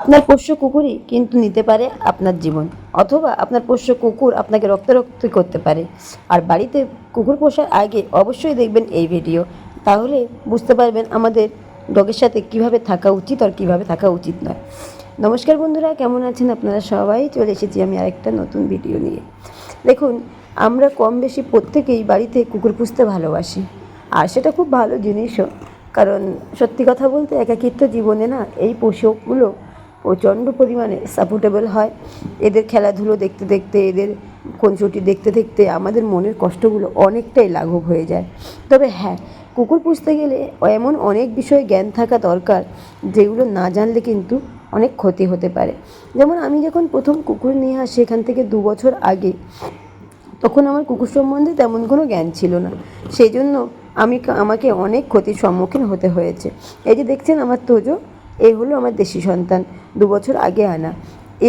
আপনার পোষ্য কুকুরই কিন্তু নিতে পারে আপনার জীবন, অথবা আপনার পোষ্য কুকুর আপনাকে রক্তারক্তি করতে পারে। আর বাড়িতে কুকুর পোষার আগে অবশ্যই দেখবেন এই ভিডিও। তাহলে বুঝতে পারবেন আমাদের ডগের সাথে কীভাবে থাকা উচিত আর কীভাবে থাকা উচিত নয়। নমস্কার বন্ধুরা, কেমন আছেন আপনারা? সবাই চলে এসেছি আমি আরেকটা নতুন ভিডিও নিয়ে। দেখুন, আমরা কম বেশি প্রত্যেকেই বাড়িতে কুকুর পুষতে ভালোবাসি। আর সেটা খুব ভালো জিনিসও। কারণ সত্যি কথা বলতে একাকিত্ব জীবনে না এই পশুগুলো প্রচণ্ড পরিমাণে সাপোর্টেবল হয়। এদের খেলাধুলো দেখতে দেখতে, এদের খুনসুটি দেখতে দেখতে আমাদের মনের কষ্টগুলো অনেকটাই লাঘব হয়ে যায়। তবে হ্যাঁ কুকুর পুষতে গেলে এমন অনেক বিষয়ে জ্ঞান থাকা দরকার যেগুলো না জানলে কিন্তু অনেক ক্ষতি হতে পারে। যেমন আমি যখন প্রথম কুকুর নিয়ে আসি এখান থেকে দু বছর আগে, তখন আমার কুকুর সম্বন্ধে তেমন কোনো জ্ঞান ছিল না। সেই জন্য আমি আমাকে অনেক ক্ষতির সম্মুখীন হতে হয়েছে। এই যে দেখছেন আমার তোজো এই হলো আমার দেশি সন্তান, দু বছর আগে আনা।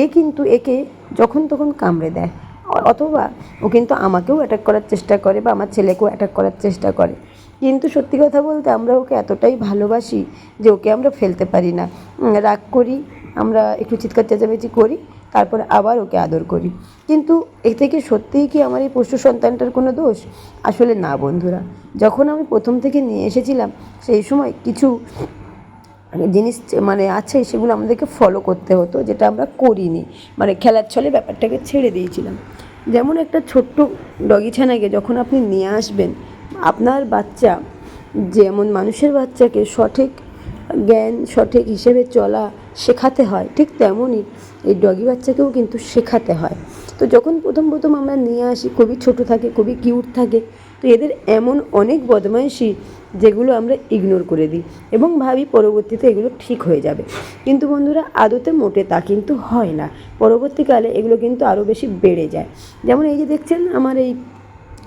এ কিন্তু একে যখন তখন কামড়ে দেয়। অথবা ও কিন্তু আমাকেও অ্যাটাক করার চেষ্টা করে বা আমার ছেলেকেও অ্যাটাক করার চেষ্টা করে। কিন্তু সত্যি কথা বলতে আমরা ওকে এতটাই ভালোবাসি যে ওকে আমরা ফেলতে পারি না। রাগ করি, আমরা একটু চিৎকার চেঁচামেচি করি, তারপরে আবার ওকে আদর করি। কিন্তু এ থেকে সত্যিই কি আমার এই পশু সন্তানটার কোনো দোষ? আসলে না, বন্ধুরা। যখন আমি প্রথম থেকে নিয়ে এসেছিলাম, সেই সময় কিছু জিনিস মানে আছে সেগুলো আমাদেরকে ফলো করতে হতো, যেটা আমরা করিনি। মানে খেলার ছলে ব্যাপারটাকে ছেড়ে দিয়েছিলাম। যেমন একটা ছোট্ট ডগি ছানাকে যখন আপনি নিয়ে আসবেন, আপনার বাচ্চা যেমন মানুষের বাচ্চাকে সঠিক জ্ঞান, সঠিক হিসেবে চলা শেখাতে হয়, ঠিক তেমনই এই ডগি বাচ্চাকেও কিন্তু শেখাতে হয়। তো যখন প্রথম প্রথম আমরা নিয়ে আসি, খুবই ছোট থাকে, খুবই কিউট থাকে তো এদের এমন অনেক বদমাইশি যেগুলো আমরা ইগনোর করে দিই এবং ভাবি পরবর্তীতে এগুলো ঠিক হয়ে যাবে। কিন্তু বন্ধুরা, আদতে মোটে তা কিন্তু হয় না। পরবর্তীকালে এগুলো কিন্তু আরও বেশি বেড়ে যায়। যেমন এই যে দেখছেন আমার এই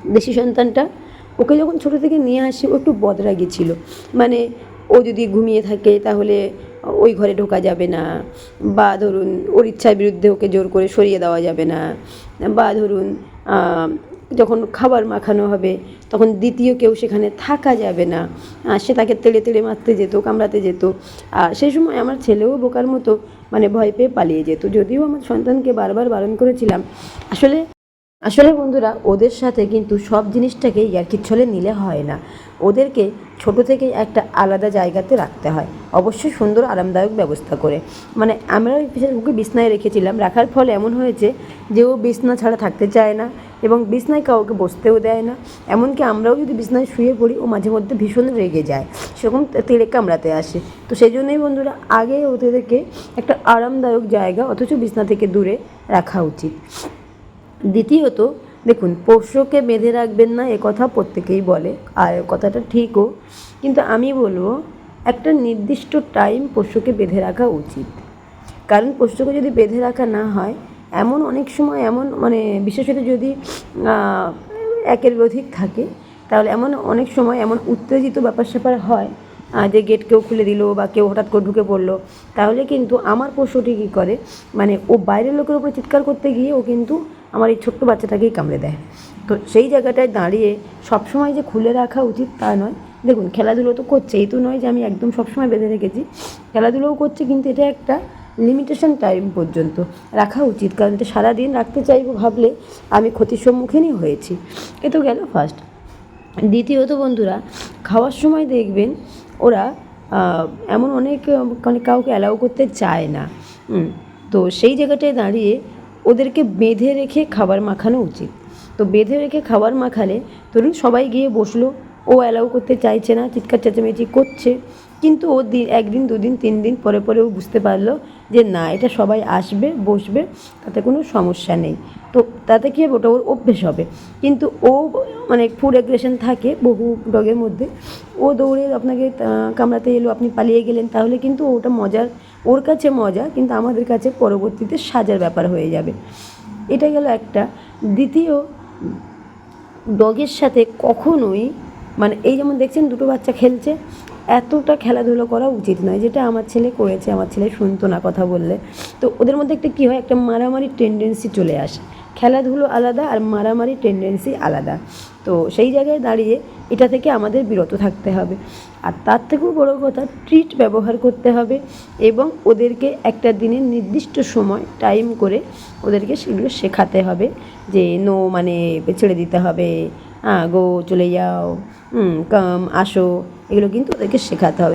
দেশি সন্তানটা, ওকে যখন ছোটো থেকে নিয়ে আসি, ও একটু বদরাগি ছিল। মানে ও যদি ঘুমিয়ে থাকে তাহলে ওই ঘরে ঢোকা যাবে না বা ধরুন ওর ইচ্ছার বিরুদ্ধে ওকে জোর করে সরিয়ে দেওয়া যাবে না বা ধরুন যখন খাবার মাখানো হবে, তখন দ্বিতীয় কেউ সেখানে থাকা যাবে না। সে তাকে তেড়ে তেড়ে মারতে যেত, কামড়াতে যেত। আর সেই সময় আমার ছেলেও বোকার মতো মানে ভয় পেয়ে পালিয়ে যেত। যদিও আমার সন্তানকে বারবার বারণ করেছিলাম। আসলে আসলে বন্ধুরা, ওদের সাথে কিন্তু সব জিনিসটাকে ইয়ার্কির ছলে নিলে হয় না। ওদেরকে ছোট থেকেই একটা আলাদা জায়গাতে রাখতে হয়। অবশ্যই সুন্দর, আরামদায়ক ব্যবস্থা করে। মানে আমরা ওকে বিছনায় রেখেছিলাম। রাখার ফলে এমন হয়েছে যে ও বিছনা ছাড়া থাকতে চায় না। এবং বিছনায় কাউকে বসতেও দেয় না। এমনকি আমরাও যদি বিছনায় শুয়ে পড়ি, ও মাঝে মধ্যে ভীষণ রেগে যায়। সেরকম তেড়ে কামড়াতে আসে। তো সেই জন্যই বন্ধুরা, আগে ওদেরকে একটা আরামদায়ক জায়গা, অথচ বিছনা থেকে দূরে রাখা উচিত। দ্বিতীয়ত, দেখুন, পোষ্যকে বেঁধে রাখবেন না, এ কথা প্রত্যেকেই বলে, আর কথাটা ঠিকও। কিন্তু আমি বলব, একটা নির্দিষ্ট টাইম পোষ্যকে বেঁধে রাখা উচিত। কারণ পোষ্যকে যদি বেঁধে রাখা না হয় এমন অনেক সময় এমন মানে বিশেষত যদি একের অধিক থাকে, তাহলে এমন অনেক সময় এমন উত্তেজিত ব্যাপার স্যাপার হয় যে গেট কেউ খুলে দিল বা কেউ হঠাৎ করে ঢুকে পড়ল, তাহলে কিন্তু আমার পশুটি কী করে মানে ও বাইরের লোকের উপরে চিৎকার করতে গিয়ে ও কিন্তু আমার এই ছোট্ট বাচ্চাটাকেই কামড়ে দেয়। তো সেই জায়গাটায় দাঁড়িয়ে সবসময় যে খুলে রাখা উচিত তা নয়। দেখুন, খেলাধুলো তো করছে এই তো নয় যে আমি একদম সবসময় বেঁধে রেখেছি। খেলাধুলোও করছে, কিন্তু এটা একটা লিমিটেশন টাইম পর্যন্ত রাখা উচিত। কারণ এটা সারাদিন রাখতে চাইব ভাবলে আমি ক্ষতির সম্মুখীনই হয়েছি। এ তো গেল ফার্স্ট দ্বিতীয়ত বন্ধুরা, খাওয়ার সময় দেখবেন ওরা এমন অনেক মানে কাউকে অ্যালাউ করতে চায় না। তো সেই জায়গাটায় দাঁড়িয়ে ওদেরকে বেঁধে রেখে খাবার মাখানো উচিত। তো বেঁধে রেখে খাবার মাখালে ধরুন সবাই গিয়ে বসল, ও অ্যালাউ করতে চাইছে না, চিৎকার চেঁচামেচি করছে কিন্তু ও একদিন, দুদিন তিন দিন পরে পরে ও বুঝতে পারল যে না, এটা সবাই আসবে, বসবে, তাতে কোনো সমস্যা নেই। তো তাতে কী হবে? ওটা ওর অভ্যেস হবে। কিন্তু ও মানে ফুড অ্যাগ্রেশন থাকে বহু ডগের মধ্যে। ও দৌড়ে আপনাকে কামড়াতে এলো, আপনি পালিয়ে গেলেন, তাহলে কিন্তু ওটা মজার, ওর কাছে মজা, কিন্তু আমাদের কাছে পরবর্তীতে সাজার ব্যাপার হয়ে যাবে। এটা গেল একটা। দ্বিতীয়, ডগের সাথে কখনোই মানে এই যেমন দেখছেন দুটো বাচ্চা খেলছে এতটা খেলাধুলো করা উচিত নয়, যেটা আমার ছেলে করেছে, আমার ছেলে শুনতো না কথা বললে। তো ওদের মধ্যে একটা কী হয়, একটা মারামারি টেন্ডেন্সি চলে আসে। খেলাধুলো আলাদা আর মারামারি টেন্ডেন্সি আলাদা। তো সেই জায়গায় দাঁড়িয়ে এটা থেকে আমাদের বিরত থাকতে হবে। আর তার থেকেও বড় কথা ট্রিট ব্যবহার করতে হবে এবং ওদেরকে একটা দিনের নির্দিষ্ট সময় টাইম করে ওদেরকে সেগুলো শেখাতে হবে যে নো মানে ছেড়ে দিতে হবে। হ্যাঁ গো চলে যাও। কাম আসো। এগুলো কিন্তু ওদেরকে শেখাতে হবে।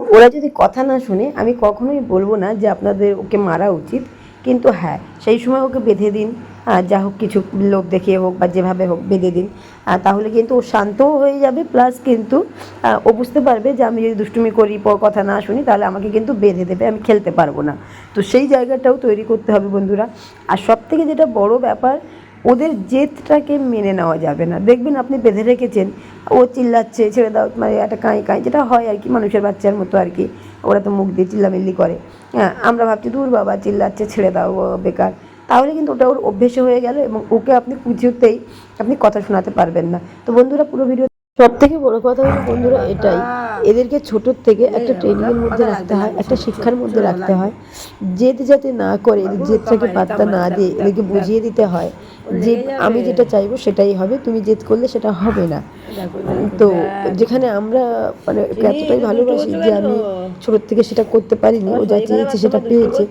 ওরা যদি কথা না শুনে, আমি কখনোই বলব না যে আপনাদের ওকে মারা উচিত। কিন্তু হ্যাঁ সেই সময় ওকে বেঁধে দিন। যা হোক কিছু লোক দেখিয়ে হোক বা যেভাবে হোক বেঁধে দিন। তাহলে কিন্তু ও শান্তও হয়ে যাবে। প্লাস কিন্তু ও বুঝতে পারবে যে আমি যদি দুষ্টুমি করি পর কথা না শুনি, তাহলে আমাকে কিন্তু বেঁধে দেবে, আমি খেলতে পারব না। তো সেই জায়গাটাও তৈরি করতে হবে বন্ধুরা। আর সব থেকে যেটা বড় ব্যাপার ওদের জেদটাকে মেনে নেওয়া যাবে না। দেখবেন আপনি বেঁধে রেখেছেন, ও চিল্লাচ্ছে, ছেড়ে দাও মানে একটা কাঁই কাঁই, যেটা হয় আর কি, মানুষের বাচ্চার মতো আর কি, ওরা তো মুখ দিয়ে চিল্লামিল্লি করে। হ্যাঁ আমরা ভাবছি, দূর বাবা, চিল্লাচ্ছে, ছেড়ে দাও বেকার। তাহলে কিন্তু ওটা ওর অভ্যেসে হয়ে গেল এবং ওকে আপনি কিছুতেই আপনি কথা শোনাতে পারবেন না। তো বন্ধুরা, পুরো ভিডিও সব থেকে বড় কথা হলো বন্ধুরা এটাই, এদেরকে ছোটোর থেকে একটা ট্রেনিংয়ের মধ্যে রাখতে হয়, একটা শিক্ষার মধ্যে রাখতে হয়। জেদ যাতে না করে এদের জেদটাকে পাত্তা না দিয়ে এদেরকে বুঝিয়ে দিতে হয় যে আমি যেটা চাইব সেটাই হবে, তুমি জেদ করলে সেটা হবে না। তো যেখানে আমরা মানে এতটাই ভালোবাসি যে আমি ছোটোর থেকে সেটা করতে পারিনি, ও যা চেয়েছে সেটা পেয়েছে।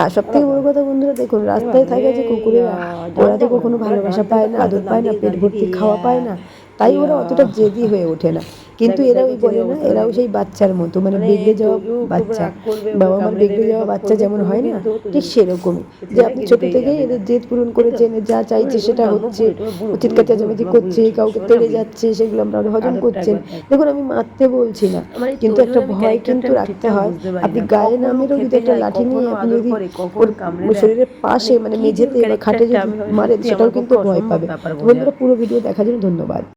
আর সব থেকে বড় কথা বন্ধুরা দেখুন, রাস্তায় থাকে যে কুকুরেরা, ওরা তো কখনো ভালোবাসা পায় না, আদর পায় না, পেট ভর্তি খাওয়া পায় না। তাই ওরা অতটা জেদি হয়ে ওঠে না। কিন্তু এরা ওই বলে না এরাও সেই বাচ্চার মতো মানে বেগড়ে যাওয়া বাচ্চা। বাবা মার বেগড়ে যাওয়া বাচ্চা যেমন হয় না ঠিক সেরকমই যে আপনি ছোট থেকেই এদের জেদ পূরণ করেছেন যা চাইছে সেটা হচ্ছে চিৎকার চেঁচামেচি করছে কাউকে তেড়ে যাচ্ছে সেগুলো আমরা হজম করছেন দেখুন আমি মারতে বলছি না কিন্তু একটা ভয় কিন্তু রাখতে হয়। আপনি গায়ে নামেরও যদি একটা লাঠি নিয়ে আপনি যদি ওর শরীরের পাশে মানে মেঝেতে বা খাটে যদি মারেন সেটাও কিন্তু ভয় পাবে বন্ধুরা পুরো ভিডিও দেখার জন্য ধন্যবাদ